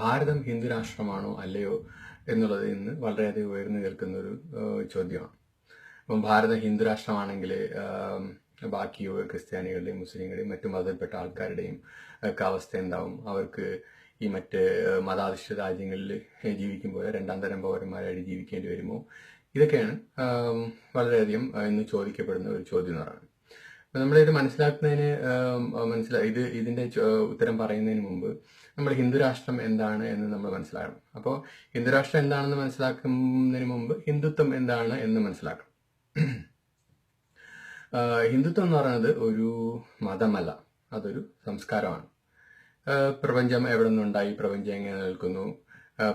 ഭാരതം ഹിന്ദു രാഷ്ട്രമാണോ അല്ലയോ എന്നുള്ളത് ഇന്ന് വളരെയധികം ഉയർന്നു നിൽക്കുന്ന ഒരു ചോദ്യമാണ്. അപ്പം ഭാരതം ഹിന്ദു രാഷ്ട്രമാണെങ്കിൽ ബാക്കി ക്രിസ്ത്യാനികളുടെയും മുസ്ലിങ്ങളുടെയും മറ്റു മതത്തിൽപ്പെട്ട ആൾക്കാരുടെയും ഒക്കെ അവസ്ഥ എന്താവും? അവർക്ക് ഈ മറ്റ് മതാധിഷ്ഠിത രാജ്യങ്ങളിൽ ജീവിക്കുമ്പോൾ രണ്ടാം തരം പൗരന്മാരായിട്ട് ജീവിക്കേണ്ടി വരുമോ? ഇതൊക്കെയാണ് വളരെയധികം ഇന്ന് ചോദിക്കപ്പെടുന്ന ഒരു ചോദ്യം എന്ന് പറയുന്നത് അപ്പൊ നമ്മളിത് മനസ്സിലാക്കുന്നതിന് മനസ്സിലാ ഇത് ഇതിന്റെ ഉത്തരം പറയുന്നതിന് മുമ്പ് നമ്മൾ ഹിന്ദുരാഷ്ട്രം എന്താണ് എന്ന് നമ്മൾ മനസ്സിലാക്കണം. അപ്പോൾ ഹിന്ദുരാഷ്ട്രം എന്താണെന്ന് മനസ്സിലാക്കുന്നതിന് മുമ്പ് ഹിന്ദുത്വം എന്താണ് എന്ന് മനസ്സിലാക്കണം. ഹിന്ദുത്വം എന്ന് പറയുന്നത് ഒരു മതമല്ല. അതൊരു സംസ്കാരമാണ്. പ്രപഞ്ചം എവിടെ നിന്നുണ്ടായി? പ്രപഞ്ചം എങ്ങനെ നിലനിൽക്കുന്നു?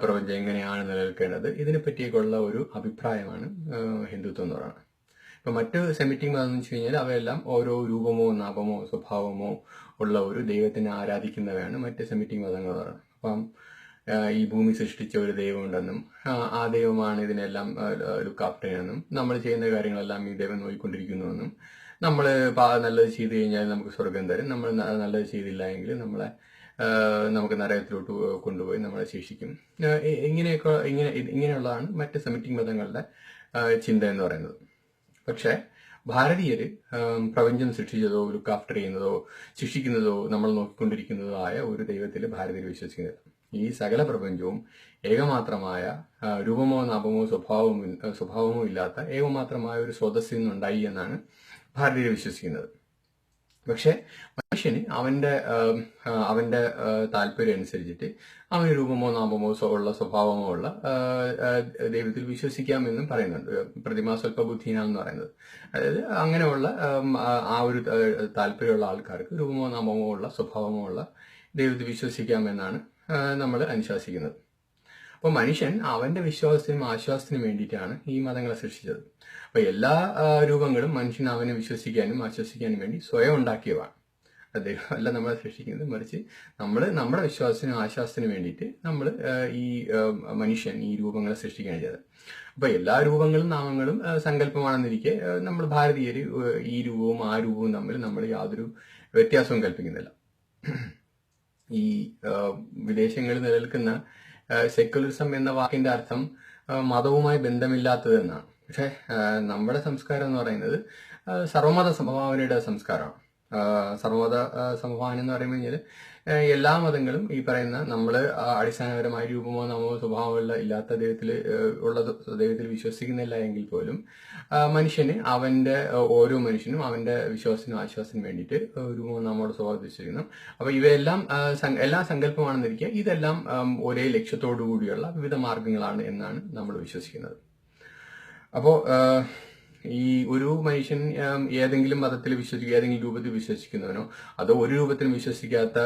പ്രപഞ്ചം എങ്ങനെയാണ് നിലനിൽക്കേണ്ടത്? ഇതിനെ പറ്റിയൊക്കെയുള്ള ഒരു അഭിപ്രായമാണ് ഹിന്ദുത്വം എന്ന് പറയുന്നത്. ഇപ്പൊ മറ്റ് സെമിറ്റിക് മതം എന്ന് വെച്ച് കഴിഞ്ഞാൽ അവയെല്ലാം ഓരോ രൂപമോ നാപമോ സ്വഭാവമോ ഉള്ള ഒരു ദൈവത്തിനെ ആരാധിക്കുന്നവയാണ് മറ്റ് സെമിറ്റിക് മതങ്ങൾ പറയുന്നത്. അപ്പം ഈ ഭൂമി സൃഷ്ടിച്ച ഒരു ദൈവമുണ്ടെന്നും ആ, ദൈവമാണ് ഇതിനെല്ലാം ലുക്ക് ആഫ്റ്റർ ചെയ്യണമെന്നും നമ്മൾ ചെയ്യുന്ന കാര്യങ്ങളെല്ലാം ഈ ദൈവം നോക്കിക്കൊണ്ടിരിക്കുന്നുവെന്നും നമ്മൾ നല്ലത് ചെയ്തു കഴിഞ്ഞാൽ നമുക്ക് സ്വർഗം തരും. നമ്മൾ നല്ലത് ചെയ്തില്ല എങ്കിൽ നമ്മളെ നമുക്ക് നരകത്തിലോട്ട് കൊണ്ടുപോയി നമ്മളെ ശിക്ഷിക്കും ഇങ്ങനെയൊക്കെ ഇങ്ങനെ ഇങ്ങനെയുള്ളതാണ് മറ്റ് സെമിറ്റിക് മതങ്ങളുടെ ചിന്ത എന്ന് പറയുന്നത്. പക്ഷേ ഭാരതീയര് പ്രപഞ്ചം സൃഷ്ടിച്ചതോ ഒരു ആഫ്റ്റർ ചെയ്യുന്നതോ ശിക്ഷിക്കുന്നതോ നമ്മൾ നോക്കിക്കൊണ്ടിരിക്കുന്നതോ ആയ ഒരു ദൈവത്തിൽ ഭാരതീയർ വിശ്വസിക്കുന്നില്ല. ഈ സകല പ്രപഞ്ചവും ഏകമാത്രമായ രൂപമോ നാപമോ സ്വഭാവമോ സ്വഭാവമോ ഇല്ലാത്ത ഏകമാത്രമായ ഒരു സ്രോതസ്സിൽ നിന്നുണ്ടായി എന്നാണ് ഭാരതീയർ വിശ്വസിക്കുന്നത്. പക്ഷെ മനുഷ്യന് അവന്റെ അവന്റെ താല്പര്യം അനുസരിച്ചിട്ട് അവന് രൂപമോ നാമമോ ഉള്ള സ്വഭാവമോ ഉള്ള ദൈവത്തിൽ വിശ്വസിക്കാമെന്നും പറയുന്നുണ്ട്. പ്രതിമാ സ്വല്പ ബുദ്ധീന എന്ന് പറയുന്നത്. അതായത് അങ്ങനെയുള്ള ആം, ഒരു താല്പര്യമുള്ള ആൾക്കാർക്ക് രൂപമോ നാമമോ ഉള്ള സ്വഭാവമോ ഉള്ള ദൈവത്തിൽ വിശ്വസിക്കാമെന്നാണ് നമ്മൾ അനുശാസിക്കുന്നത്. അപ്പോൾ മനുഷ്യൻ അവന്റെ വിശ്വാസത്തിനും ആശ്വാസത്തിനും വേണ്ടിയിട്ടാണ് ഈ മതങ്ങളെ സൃഷ്ടിച്ചത്. അപ്പൊ എല്ലാ രൂപങ്ങളും മനുഷ്യൻ അവനെ വിശ്വസിക്കാനും ആശ്വസിക്കാനും വേണ്ടി സ്വയം ഉണ്ടാക്കിയതാണ്. അദ്ദേഹം അല്ല നമ്മളെ സൃഷ്ടിക്കുന്നത് മറിച്ച് നമ്മൾ നമ്മുടെ വിശ്വാസത്തിനും ആശ്വാസത്തിനും വേണ്ടിയിട്ട് നമ്മൾ ഈ മനുഷ്യൻ ഈ രൂപങ്ങളെ സൃഷ്ടിക്കാൻ ചെയ്തത്. അപ്പൊ എല്ലാ രൂപങ്ങളും നാമങ്ങളും സങ്കല്പമാണെന്നിരിക്കെ നമ്മൾ ഭാരതീയര് ഈ രൂപവും ആ രൂപവും തമ്മിൽ നമ്മൾ യാതൊരു വ്യത്യാസവും കൽപ്പിക്കുന്നില്ല. ഈ വിദേശങ്ങളിൽ നിലനിൽക്കുന്ന സെക്യുലറിസം എന്ന വാക്കിന്റെ അർത്ഥം മതവുമായി ബന്ധമില്ലാത്തത് എന്നാണ്. പക്ഷെ നമ്മുടെ സംസ്കാരം എന്ന് പറയുന്നത് സർവമത സമഭാവനയുടെ സംസ്കാരമാണ്. സർവമത സംഭാവന എന്ന് പറയുമ്പോൾ എല്ലാ മതങ്ങളും ഈ പറയുന്ന നമ്മൾ അടിസ്ഥാനപരമായ രൂപമോ നമ്മോ സ്വഭാവമോ ഇല്ലാത്ത ദൈവത്തിൽ ഉള്ള ദൈവത്തിൽ വിശ്വസിക്കുന്നില്ല എങ്കിൽ പോലും മനുഷ്യന് അവന്റെ ഓരോ മനുഷ്യനും അവന്റെ വിശ്വാസത്തിനും ആശ്വാസത്തിനും വേണ്ടിയിട്ട് രൂപമോ നമ്മുടെ സ്വഭാവത്തിൽ വിശ്വസിക്കുന്നു അപ്പൊ ഇവയെല്ലാം എല്ലാ സങ്കല്പമാണെന്നിരിക്കുക സങ്കല്പമാണെന്നിരിക്കെ ഇതെല്ലാം ഒരേ ലക്ഷ്യത്തോടു കൂടിയുള്ള വിവിധ മാർഗങ്ങളാണ് എന്നാണ് നമ്മൾ വിശ്വസിക്കുന്നത്. അപ്പോ ആ, ഈ ഒരു മനുഷ്യൻ ഏതെങ്കിലും മതത്തിൽ വിശ്വസിക്കുക ഏതെങ്കിലും രൂപത്തിൽ വിശ്വസിക്കുന്നവനോ അതോ ഒരു രൂപത്തിലും വിശ്വസിക്കാത്ത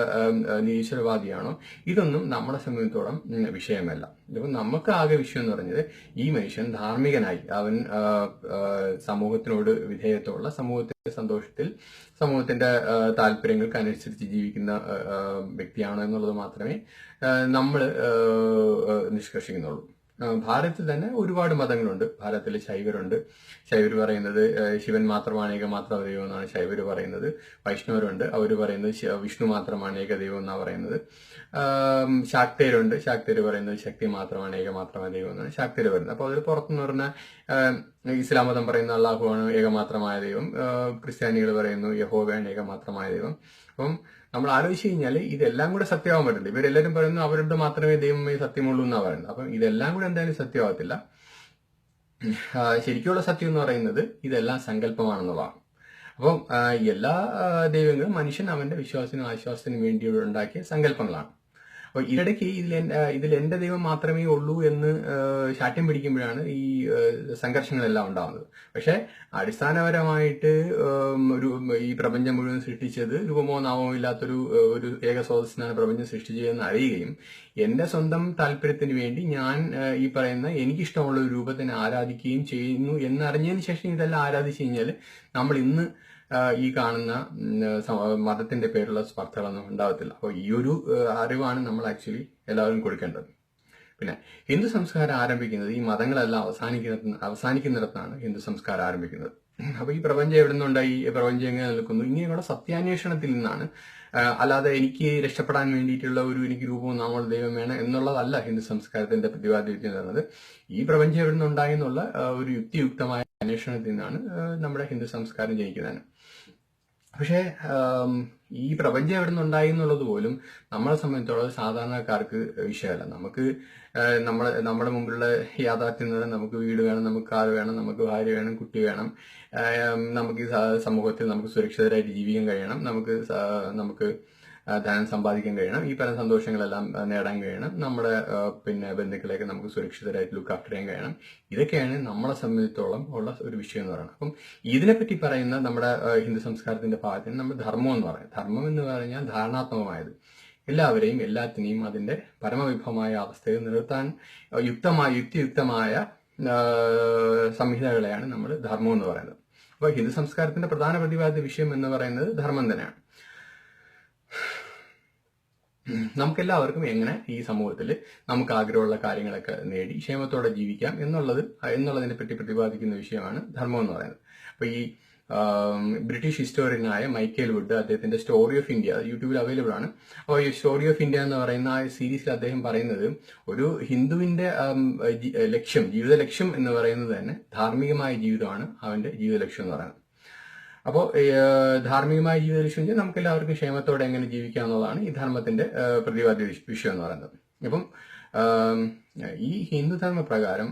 നിരീശ്വരവാദിയാണോ? ഇതൊന്നും നമ്മളെ സംബന്ധിച്ചോളം ഉം, വിഷയമല്ല. ഇപ്പം നമുക്ക് ആകെ വിഷയം എന്ന് പറഞ്ഞത് ഈ മനുഷ്യൻ ധാർമ്മികനായി അവൻ സമൂഹത്തിനോട് വിധേയത്വമുള്ള സമൂഹത്തിന്റെ സന്തോഷത്തിൽ സമൂഹത്തിന്റെ താല്പര്യങ്ങൾക്ക് അനുസരിച്ച് ജീവിക്കുന്ന വ്യക്തിയാണോ എന്നുള്ളത് മാത്രമേ നമ്മൾ നിഷ്കർഷിക്കുന്നുള്ളൂ. ഭാരതത്തിൽ തന്നെ ഒരുപാട് മതങ്ങളുണ്ട്. ഭാരതത്തിൽ ശൈവരുണ്ട്. ശൈവർ പറയുന്നത് ശിവൻ മാത്രമാണ് ഏക മാത്രം ദൈവം എന്നാണ് ശൈവർ പറയുന്നത്. വൈഷ്ണവരുണ്ട്. അവർ പറയുന്നത് വിഷ്ണു മാത്രമാണ് ഏക ദൈവം എന്നാണ് പറയുന്നത് ശാക്തരുണ്ട്. ശാക്തേര് പറയുന്നത് ശക്തി മാത്രമാണ് ഏക മാത്രമാണ് ദൈവം എന്നാണ് ശാക്തേര് പറയുന്നത്. അപ്പോൾ അതിൽ പുറത്തുനിന്ന് പറഞ്ഞ ആം, ഇസ്ലാം മതം പറയുന്ന അള്ളാഹുവാണ് ഏകമാത്രമായ ദൈവം. ക്രിസ്ത്യാനികൾ പറയുന്നു യഹോവയാണ് ഏകമാത്രമായ ദൈവം. അപ്പം നമ്മൾ ആലോചിച്ച് കഴിഞ്ഞാൽ ഇതെല്ലാം കൂടെ സത്യമാവാൻ പറ്റില്ല. ഇവരെല്ലാവരും പറയുന്നു അവരുടെ മാത്രമേ ദൈവമേ സത്യമുള്ളൂ എന്നാണ് പറയുന്നത്. അപ്പം ഇതെല്ലാം കൂടെ എന്തായാലും സത്യമാവത്തില്ല ശരിക്കുള്ള സത്യം എന്ന് പറയുന്നത് ഇതെല്ലാം സങ്കല്പമാണെന്നുള്ളതാണ്. അപ്പം എല്ലാ ദൈവങ്ങളും മനുഷ്യൻ അവന്റെ വിശ്വാസത്തിനും ആശ്വാസത്തിനും വേണ്ടി ഉണ്ടാക്കിയ സങ്കല്പങ്ങളാണ്. അപ്പൊ ഇതിടയ്ക്ക് ഇതിൽ ഇതിൽ എന്റെ ദൈവം മാത്രമേ ഉള്ളൂ എന്ന് ശാഠ്യം പിടിക്കുമ്പോഴാണ് ഈ സംഘർഷങ്ങളെല്ലാം ഉണ്ടാകുന്നത് പക്ഷെ അടിസ്ഥാനപരമായിട്ട് ഒരു ഈ പ്രപഞ്ചം മുഴുവൻ സൃഷ്ടിച്ചത് രൂപമോ നാമമോ ഇല്ലാത്തൊരു ഒരു ഏക സ്രോതസ്സിനാണ് പ്രപഞ്ചം സൃഷ്ടിച്ചതെന്ന് അറിയുകയും എന്റെ സ്വന്തം താല്പര്യത്തിന് വേണ്ടി ഞാൻ ഈ പറയുന്ന എനിക്കിഷ്ടമുള്ള ഒരു രൂപത്തിനെ ആരാധിക്കുകയും ചെയ്യുന്നു എന്നറിഞ്ഞതിന് ശേഷം ഇതെല്ലാം ആരാധിച്ചു കഴിഞ്ഞാൽ നമ്മൾ ഇന്ന് ഈ കാണുന്ന മതത്തിന്റെ പേരുള്ള സ്പർദ്ധകളൊന്നും ഉണ്ടാവത്തില്ല. അപ്പോൾ ഈ ഒരു അറിവാണ് നമ്മൾ ആക്ച്വലി എല്ലാവരും കൊടുക്കേണ്ടത്. പിന്നെ ഹിന്ദു സംസ്കാരം ആരംഭിക്കുന്നത് ഈ മതങ്ങളെല്ലാം അവസാനിക്കുന്ന അവസാനിക്കുന്നിടത്താണ് ഹിന്ദു സംസ്കാരം ആരംഭിക്കുന്നത്. അപ്പൊ ഈ പ്രപഞ്ചം എവിടെ നിന്നുണ്ടായി? ഈ പ്രപഞ്ചം എങ്ങനെ നിൽക്കുന്നു? ഇങ്ങനെയുള്ള സത്യാന്വേഷണത്തിൽ നിന്നാണ് അല്ലാതെ എനിക്ക് രക്ഷപ്പെടാൻ വേണ്ടിയിട്ടുള്ള ഒരു എനിക്ക് രൂപവും നമ്മൾ ദൈവം വേണം എന്നുള്ളതല്ല ഹിന്ദു സംസ്കാരത്തിന്റെ പ്രതിപാദിക്കുന്നത് ഈ പ്രപഞ്ചം എവിടെ നിന്നുണ്ടായി എന്നുള്ള ഒരു യുക്തിയുക്തമായ അന്വേഷണത്തിൽ നിന്നാണ് നമ്മുടെ ഹിന്ദു സംസ്കാരം ജനിക്കുന്നത്. പക്ഷേ ഈ പ്രപഞ്ചം എവിടെ നിന്നുണ്ടായി എന്നുള്ളത് പോലും നമ്മളെ സംബന്ധിച്ചോളം സാധാരണക്കാർക്ക് വിഷയമല്ല. നമുക്ക് നമ്മളെ നമ്മുടെ മുമ്പിലുള്ള യാഥാർത്ഥ്യം നമുക്ക് വീട് വേണം നമുക്ക് കാർ വേണം നമുക്ക് ഭാര്യ വേണം കുട്ടി വേണം. നമുക്ക് സമൂഹത്തിൽ നമുക്ക് സുരക്ഷിതരായിട്ട് ജീവിക്കാൻ കഴിയണം. നമുക്ക് നമുക്ക് ധനം സമ്പാദിക്കാൻ കഴിയണം. ഈ പല സന്തോഷങ്ങളെല്ലാം നേടാൻ കഴിയണം. നമ്മുടെ പിന്നെ ബന്ധുക്കളെയൊക്കെ നമുക്ക് സുരക്ഷിതരായിട്ട് ലുക്ക് ആഫ്റ്റർ ചെയ്യാൻ കഴിയണം. ഇതൊക്കെയാണ് നമ്മളെ സംബന്ധിച്ചിടത്തോളം ഉള്ള ഒരു വിഷയം എന്ന് പറയുന്നത്. അപ്പം ഇതിനെപ്പറ്റി പറയുന്ന നമ്മുടെ ഹിന്ദു സംസ്കാരത്തിന്റെ ഭാഗത്തിന് നമ്മൾ ധർമ്മം എന്ന് പറയും. ധർമ്മം എന്ന് പറഞ്ഞാൽ ധാരണാത്മകമായത്. എല്ലാവരെയും എല്ലാത്തിനെയും അതിന്റെ പരമവിഭവമായ അവസ്ഥയിൽ നിർത്താൻ യുക്തമായ യുക്തിയുക്തമായ സംഹിതകളെയാണ് നമ്മൾ ധർമ്മം എന്ന് പറയുന്നത്. അപ്പോൾ ഹിന്ദു സംസ്കാരത്തിന്റെ പ്രധാന പ്രതിപാദ്യ വിഷയം എന്ന് പറയുന്നത് ധർമ്മം തന്നെയാണ്. നമുക്കെല്ലാവർക്കും എങ്ങനെ ഈ സമൂഹത്തിൽ നമുക്ക് ആഗ്രഹമുള്ള കാര്യങ്ങളൊക്കെ നേടി ക്ഷേമത്തോടെ ജീവിക്കാം എന്നുള്ളത് എന്നുള്ളതിനെ പറ്റി പ്രതിപാദിക്കുന്ന വിഷയമാണ് ധർമ്മം എന്ന് പറയുന്നത്. അപ്പോൾ ഈ ബ്രിട്ടീഷ് ഹിസ്റ്റോറിയനായ മൈക്കേൽ വുഡ് അദ്ദേഹത്തിന്റെ സ്റ്റോറി ഓഫ് ഇന്ത്യ യൂട്യൂബിൽ അവൈലബിൾ ആണ്. അപ്പോൾ ഈ സ്റ്റോറി ഓഫ് ഇന്ത്യ എന്ന് പറയുന്ന ആ സീരീസിൽ അദ്ദേഹം പറയുന്നത് ഒരു ഹിന്ദുവിന്റെ ലക്ഷ്യം ജീവിത ലക്ഷ്യം എന്ന് പറയുന്നത് തന്നെ ധാർമ്മികമായ ജീവിതമാണ് അവന്റെ ജീവിത ലക്ഷ്യം എന്ന് പറയുന്നത്. അപ്പോൾ ധാർമ്മികമായ ജീവിത ലക്ഷ്യം നമുക്ക് എല്ലാവർക്കും ക്ഷേമത്തോടെ എങ്ങനെ ജീവിക്കാം എന്നുള്ളതാണ് ഈ ധർമ്മത്തിന്റെ പ്രതിപാദ്യ വിഷയം എന്ന് പറയുന്നത്. അപ്പം ഈ ഹിന്ദുധർമ്മ പ്രകാരം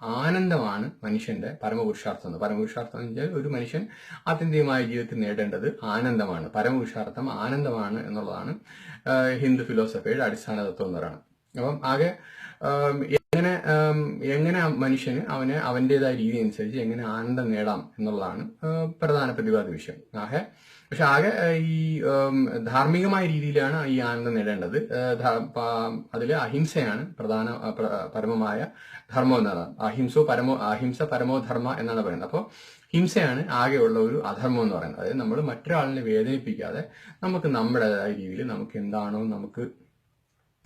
ആനന്ദമാണ് മനുഷ്യന്റെ പരമപുരുഷാർത്ഥം എന്ന്. പരമപുരുഷാർത്ഥം എന്ന് വെച്ചാൽ ഒരു മനുഷ്യൻ ആത്യന്തികമായ ജീവിതത്തിൽ നേടേണ്ടത് ആനന്ദമാണ്. പരമപുരുഷാർത്ഥം ആനന്ദമാണ് എന്നുള്ളതാണ് ഹിന്ദു ഫിലോസഫിയുടെ അടിസ്ഥാന തത്വം എന്ന് പറയുന്നത്. അപ്പം ആകെ ആം, എങ്ങനെ മനുഷ്യന് അവന് അവന്റെതായ രീതി അനുസരിച്ച് എങ്ങനെ ആനന്ദം നേടാം എന്നുള്ളതാണ് പ്രധാന പ്രതിപാദ്യ വിഷയം. ആകെ പക്ഷെ ആകെ ഈ ധാർമ്മികമായ രീതിയിലാണ് ഈ ആനന്ദം നേടേണ്ടത്. അതിൽ അഹിംസയാണ് പ്രധാന പരമമായ ധർമ്മം എന്നാണ് അഹിംസോ പരമോ അഹിംസ പരമോ ധർമ്മ എന്നാണ് പറയുന്നത്. അപ്പോൾ ഹിംസയാണ് ആകെയുള്ള ഒരു അധർമ്മം എന്ന് പറയുന്നത്. അതായത് നമ്മൾ മറ്റൊരാളിനെ വേദനിപ്പിക്കാതെ നമുക്ക് നമ്മുടേതായ രീതിയിൽ നമുക്ക് എന്താണോ നമുക്ക്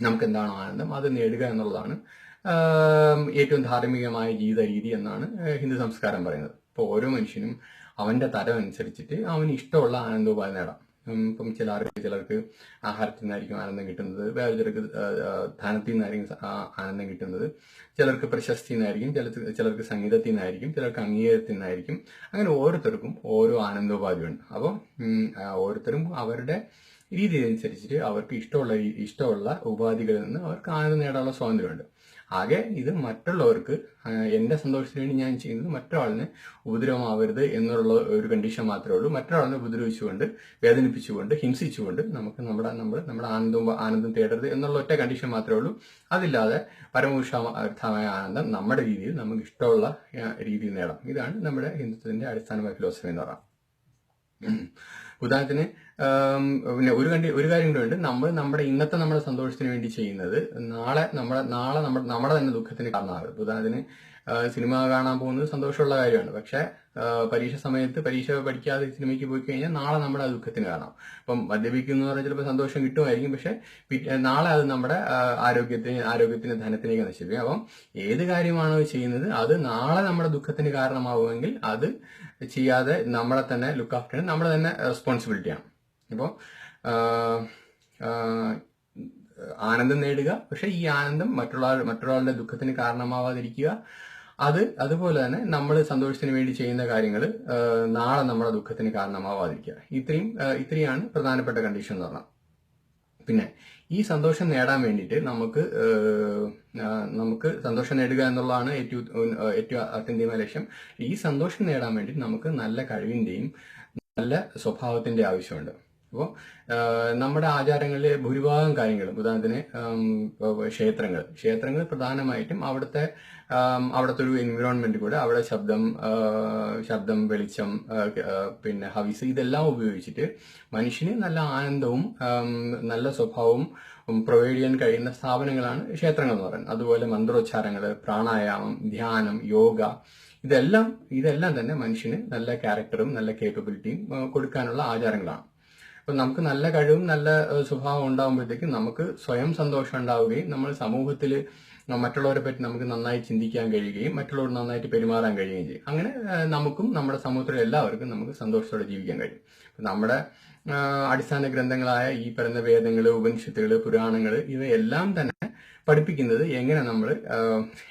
നമുക്ക് എന്താണോ ആനന്ദം അത് നേടുക എന്നുള്ളതാണ് ഏറ്റവും ധാർമ്മികമായ ജീവിത രീതി എന്നാണ് ഹിന്ദു സംസ്കാരം പറയുന്നത്. ഇപ്പോൾ ഓരോ മനുഷ്യനും അവന്റെ തരം അനുസരിച്ചിട്ട് അവന് ഇഷ്ടമുള്ള ആനന്ദോപാധി നേടാം. ഇപ്പം ചിലർക്ക് ചിലർക്ക് ആഹാരത്തിൽ നിന്നായിരിക്കും ആനന്ദം കിട്ടുന്നത് വേറെ ചിലർക്ക് ധനത്തിൽ നിന്നായിരിക്കും ആനന്ദം കിട്ടുന്നത്. ചിലർക്ക് പ്രശസ്തി നിന്നായിരിക്കും ചിലർക്ക് ചിലർക്ക് സംഗീതത്തിൽ നിന്നായിരിക്കും ചിലർക്ക് അംഗീകാരത്തിൽ നിന്നായിരിക്കും. അങ്ങനെ ഓരോരുത്തർക്കും ഓരോ ആനന്ദോപാധിയുണ്ട്. അപ്പോൾ ഓരോരുത്തരും അവരുടെ രീതി അനുസരിച്ചിട്ട് അവർക്ക് ഇഷ്ടമുള്ള ഇഷ്ടമുള്ള ഉപാധികളിൽ നിന്ന് അവർക്ക് ആനന്ദം നേടാനുള്ള സ്വാതന്ത്ര്യമുണ്ട്. ആകെ ഇത് മറ്റുള്ളവർക്ക് എന്റെ സന്തോഷത്തിന് വേണ്ടി ഞാൻ ചെയ്യുന്നത് മറ്റൊരാളിന് ഉപദ്രവമാവരുത് എന്നുള്ള ഒരു കണ്ടീഷൻ മാത്രമേ ഉള്ളൂ. മറ്റൊരാളിനെ ഉപദ്രവിച്ചുകൊണ്ട് വേദനിപ്പിച്ചുകൊണ്ട് ഹിംസിച്ചുകൊണ്ട് നമുക്ക് നമ്മുടെ നമ്മൾ നമ്മുടെ ആനന്ദവും ആനന്ദം തേടരുത് എന്നുള്ള ഒറ്റ കണ്ടീഷൻ മാത്രമേ ഉള്ളൂ. അതില്ലാതെ പരമോഷാർത്ഥമായ ആനന്ദം നമ്മുടെ രീതിയിൽ നമുക്ക് ഇഷ്ടമുള്ള രീതിയിൽ നേടാം. ഇതാണ് നമ്മുടെ ഹിന്ദുത്വത്തിന്റെ അടിസ്ഥാനമായ ഫിലോസഫി എന്ന് പറയാം. ഉദാഹരണത്തിന് പിന്നെ ഒരു കണ്ടി ഒരു കാര്യം കൂടെ ഉണ്ട്. നമ്മൾ നമ്മുടെ ഇന്നത്തെ നമ്മുടെ സന്തോഷത്തിന് വേണ്ടി ചെയ്യുന്നത് നാളെ നമ്മുടെ നാളെ നമ്മുടെ നമ്മുടെ തന്നെ ദുഃഖത്തിന് കാരണമാകും. ഉദാഹരണത്തിന് സിനിമ കാണാൻ പോകുന്നത് സന്തോഷമുള്ള കാര്യമാണ്. പക്ഷേ പരീക്ഷ സമയത്ത് പരീക്ഷ പഠിക്കാതെ സിനിമയ്ക്ക് പോയി കഴിഞ്ഞാൽ നാളെ നമ്മുടെ ആ ദുഃഖത്തിന് കാണാം അപ്പം മദ്യപിക്കുന്ന പറഞ്ഞാൽ ചിലപ്പോൾ സന്തോഷം കിട്ടുമായിരിക്കും. പക്ഷെ നാളെ അത് നമ്മുടെ ആരോഗ്യത്തിന് ആരോഗ്യത്തിന് ധനത്തിലേക്ക് നശിപ്പിക്കും. അപ്പം ഏത് കാര്യമാണോ ചെയ്യുന്നത് അത് നാളെ നമ്മുടെ ദുഃഖത്തിന് കാരണമാവുമെങ്കിൽ അത് ചെയ്യാതെ നമ്മളെ തന്നെ ലുക്ക് ആഫ്റ്റർ നമ്മുടെ തന്നെ റെസ്പോൺസിബിലിറ്റിയാണ് ഇപ്പോൾ ആനന്ദം നേടുക. പക്ഷേ ഈ ആനന്ദം മറ്റുള്ള മറ്റൊരാളുടെ ദുഃഖത്തിന് കാരണമാവാതിരിക്കുക. അത് അതുപോലെ തന്നെ നമ്മൾ സന്തോഷത്തിന് വേണ്ടി ചെയ്യുന്ന കാര്യങ്ങൾ നാളെ നമ്മുടെ ദുഃഖത്തിന് കാരണമാവാതിരിക്കുക. ഇത്രയും ഇത്രയാണ് പ്രധാനപ്പെട്ട കണ്ടീഷൻ എന്ന് പറഞ്ഞാൽ. പിന്നെ ഈ സന്തോഷം നേടാൻ വേണ്ടിയിട്ട് നമുക്ക് നമുക്ക് സന്തോഷം നേടുക എന്നുള്ളതാണ് ഏറ്റവും ഏറ്റവും അത്യന്തികമായ ലക്ഷ്യം. ഈ സന്തോഷം നേടാൻ വേണ്ടി നമുക്ക് നല്ല കഴിവിന്റെയും നല്ല സ്വഭാവത്തിന്റെ ആവശ്യമുണ്ട്. അപ്പോൾ നമ്മുടെ ആചാരങ്ങളിലെ ഭൂരിഭാഗം കാര്യങ്ങളും ഉദാഹരണത്തിന് ക്ഷേത്രങ്ങൾ. ക്ഷേത്രങ്ങൾ പ്രധാനമായിട്ടും അവിടുത്തെ അവിടുത്തെ ഒരു എൻവിറോൺമെന്റ് കൂടെ അവിടെ ശബ്ദം ശബ്ദം വെളിച്ചം പിന്നെ ഹവിസ് ഇതെല്ലാം ഉപയോഗിച്ചിട്ട് മനുഷ്യന് നല്ല ആനന്ദവും നല്ല സ്വഭാവവും പ്രൊവൈഡ് ചെയ്യാൻ കഴിയുന്ന സ്ഥാപനങ്ങളാണ് ക്ഷേത്രങ്ങൾ എന്ന് പറയുന്നത്. അതുപോലെ മന്ത്രോച്ചാരങ്ങൾ പ്രാണായാമം ധ്യാനം യോഗ ഇതെല്ലാം ഇതെല്ലാം തന്നെ മനുഷ്യന് നല്ല ക്യാരക്ടറും നല്ല കേപ്പബിലിറ്റിയും കൊടുക്കാനുള്ള ആചാരങ്ങളാണ്. അപ്പൊ നമുക്ക് നല്ല കഴിവും നല്ല സ്വഭാവം ഉണ്ടാകുമ്പോഴത്തേക്കും നമുക്ക് സ്വയം സന്തോഷം ഉണ്ടാവുകയും നമ്മൾ സമൂഹത്തിൽ മറ്റുള്ളവരെ പറ്റി നമുക്ക് നന്നായി ചിന്തിക്കാൻ കഴിയുകയും മറ്റുള്ളവർ നന്നായിട്ട് പെരുമാറാൻ കഴിയുകയും ചെയ്യും. അങ്ങനെ നമുക്കും നമ്മുടെ സമൂഹത്തിലെ എല്ലാവർക്കും നമുക്ക് സന്തോഷത്തോടെ ജീവിക്കാൻ കഴിയും. നമ്മുടെ അടിസ്ഥാന ഗ്രന്ഥങ്ങളായ ഈ പറയുന്ന വേദങ്ങൾ ഉപനിഷത്തുകൾ പുരാണങ്ങൾ ഇവയെല്ലാം തന്നെ പഠിപ്പിക്കുന്നത് എങ്ങനെ നമ്മൾ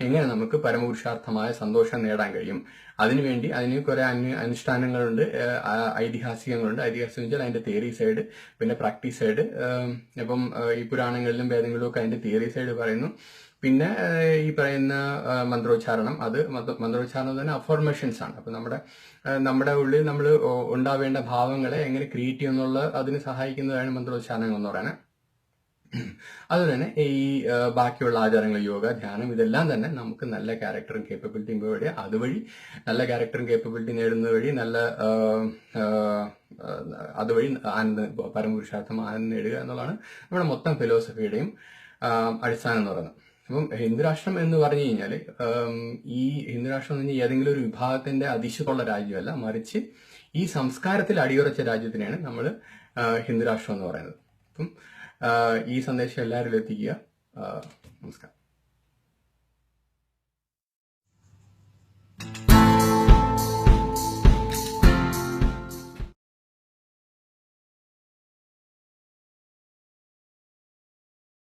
എങ്ങനെ നമുക്ക് പരമപുരുഷാർത്ഥമായ സന്തോഷം നേടാൻ കഴിയും അതിനുവേണ്ടി അതിന് കുറെ അനു അനുഷ്ഠാനങ്ങളുണ്ട് ഐതിഹാസികങ്ങളുണ്ട്. ഐതിഹാസികം വെച്ചാൽ അതിന്റെ തിയറി സൈഡ് പിന്നെ പ്രാക്ടീസ് സൈഡ് ഇപ്പം ഈ പുരാണങ്ങളിലും വേദങ്ങളിലും ഒക്കെ അതിന്റെ തിയറി സൈഡ് പറയുന്നു. പിന്നെ ഈ പറയുന്ന മന്ത്രോച്ചാരണം അത് മന്ത്ര- മന്ത്രോച്ചാരണം തന്നെ അഫോർമേഷൻസ് ആണ്. അപ്പൊ നമ്മുടെ നമ്മുടെ ഉള്ളിൽ നമ്മൾ ഉണ്ടാവേണ്ട ഭാവങ്ങളെ എങ്ങനെ ക്രിയേറ്റ് ചെയ്യുന്നുള്ള അതിന് സഹായിക്കുന്നതാണ് മന്ത്രോച്ചാരണങ്ങൾ എന്ന് പറയുന്നത്. അതുപോലെ തന്നെ ഈ ബാക്കിയുള്ള ആചാരങ്ങൾ യോഗ ധ്യാനം ഇതെല്ലാം തന്നെ നമുക്ക് നല്ല ക്യാരക്ടറും കേപ്പബിലിറ്റിയും വഴി അതുവഴി നല്ല ക്യാരക്ടറും കേപ്പബിലിറ്റി നേടുന്ന വഴി നല്ല അതുവഴി ആനന്ദ പരമപുരുഷാർത്ഥം ആനന്ദം നേടുക എന്നുള്ളതാണ് നമ്മുടെ മൊത്തം ഫിലോസഫിയുടെയും അടിസ്ഥാനം എന്ന് പറയുന്നത്. അപ്പം ഹിന്ദുരാഷ്ട്രം എന്ന് പറഞ്ഞു കഴിഞ്ഞാൽ ഈ ഹിന്ദുരാഷ്ട്രം എന്ന് പറഞ്ഞാൽ ഏതെങ്കിലും ഒരു വിഭാഗത്തിന്റെ അതിശയമുള്ള രാജ്യമല്ല. മറിച്ച് ഈ സംസ്കാരത്തിൽ അടിയുറച്ച രാജ്യത്തിനെയാണ് നമ്മൾ ഹിന്ദുരാഷ്ട്രം എന്ന് പറയുന്നത്. അപ്പം ഈ സന്ദേശം എല്ലാവരിലും എത്തിക്കുക. നമസ്കാരം.